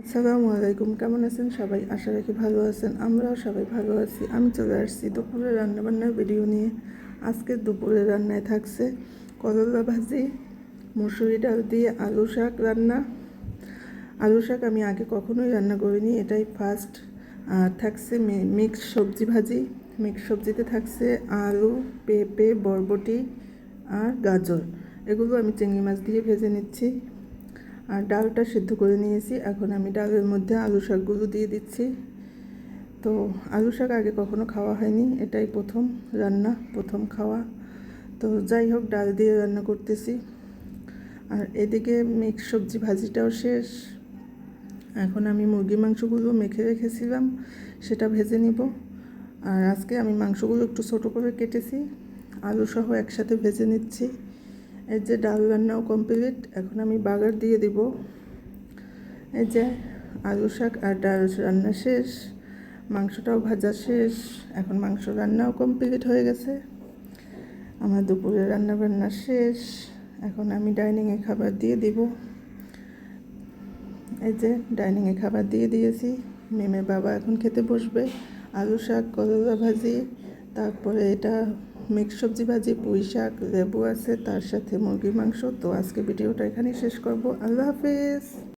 আসসালামু আলাইকুম, কেমন আছেন সবাই? আশা রাখি ভালো আছেন, আমরাও সবাই ভালো আছি। আমি চলে আসছি দুপুরে রান্নাবান্নার ভিডিও নিয়ে। আজকে দুপুরে রান্নায় থাকছে করলা ভাজি, মুসুরি ডাল দিয়ে আলু শাক রান্না। আলু শাক আমি আগে কখনোই রান্না করিনি, এটাই ফার্স্ট আর থাকছে মিক্স সবজি ভাজি। মিক্স সবজিতে থাকছে আলু, পেঁপে, বরবটি আর গাজর। এগুলো আমি চিংড়ি মাছ দিয়ে ভেজে নিচ্ছি। আর ডালটা সিদ্ধ করে নিয়েছি। এখন আমি ডালের মধ্যে আলু শাকগুলো দিয়ে দিচ্ছি। তো আলু শাক আগে কখনো খাওয়া হয়নি, এটাই প্রথম রান্না, প্রথম খাওয়া। তো যাই হোক, ডাল দিয়ে রান্না করতেছি। আর এদিকে মিক্স সবজি ভাজিটাও শেষ। এখন আমি মুরগি মাংসগুলো মেখে রেখেছিলাম, সেটা ভেজে নিব। আর আজকে আমি মাংসগুলো একটু ছোটো করে কেটেছি, আলু সহ একসাথে ভেজে নিচ্ছি। এই যে ডাল রান্নাও কমপ্লিট এখন আমি বাগার দিয়ে দিব। এই যে আলু শাক আর ডাল রান্না শেষ, মাংসটাও ভাজা শেষ, এখন মাংস রান্নাও কমপ্লিট হয়ে গেছে। আমার দুপুরে রান্না বান্না শেষ, এখন আমি ডাইনিংয়ে খাবার দিয়ে দিব। এই যে ডাইনিংয়ে খাবার দিয়ে দিয়েছি, মেমে বাবা এখন খেতে বসবে, আলু শাক, করলা ভাজি, তারপরে এটা মিক্স সবজি ভাজি, পুঁই শাক, লেবু আছে, তার সাথে মুরগির মাংস। তো আজকে ভিডিওটা এখানেই শেষ করব। আল্লাহ হাফেজ।